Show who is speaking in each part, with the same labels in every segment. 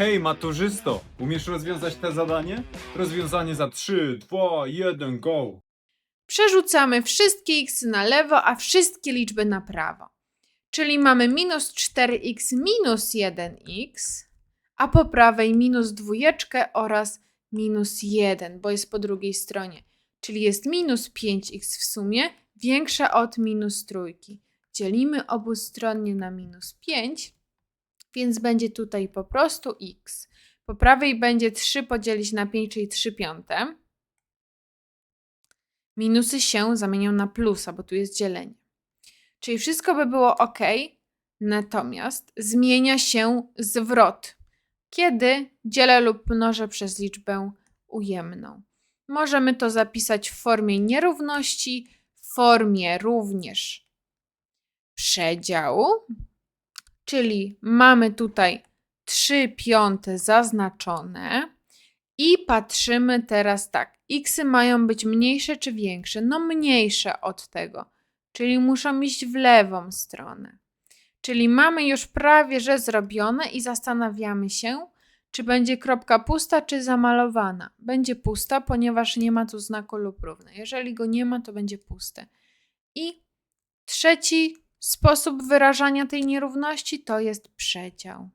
Speaker 1: Hej, maturzysto, umiesz rozwiązać te zadanie? Rozwiązanie za 3, 2, 1, go!
Speaker 2: Przerzucamy wszystkie x na lewo, a wszystkie liczby na prawo. Czyli mamy minus 4x minus 1x, a po prawej minus dwójeczkę oraz minus 1, bo jest po drugiej stronie. Czyli jest minus 5x w sumie, większe od minus trójki. Dzielimy obustronnie na minus 5, więc będzie tutaj po prostu x. Po prawej będzie 3 podzielić na 5, czyli 3 piąte. Minusy się zamienią na plusa, bo tu jest dzielenie. Czyli wszystko by było ok, natomiast zmienia się zwrot, kiedy dzielę lub mnożę przez liczbę ujemną. Możemy to zapisać w formie nierówności, w formie również przedziału, czyli mamy tutaj 3 piąte zaznaczone i patrzymy teraz tak. Xy mają być mniejsze czy większe? No mniejsze od tego, czyli muszą iść w lewą stronę. Czyli mamy już prawie że zrobione i zastanawiamy się, czy będzie kropka pusta, czy zamalowana. Będzie pusta, ponieważ nie ma tu znaku lub równe. Jeżeli go nie ma, to będzie puste. I trzeci sposób wyrażania tej nierówności to jest przedział,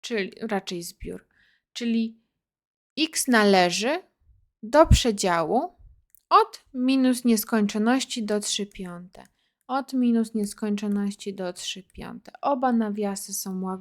Speaker 2: czyli raczej zbiór. Czyli x należy do przedziału od minus nieskończoności do 3 piąte. Od minus nieskończoności do 3 piąte. Oba nawiasy są.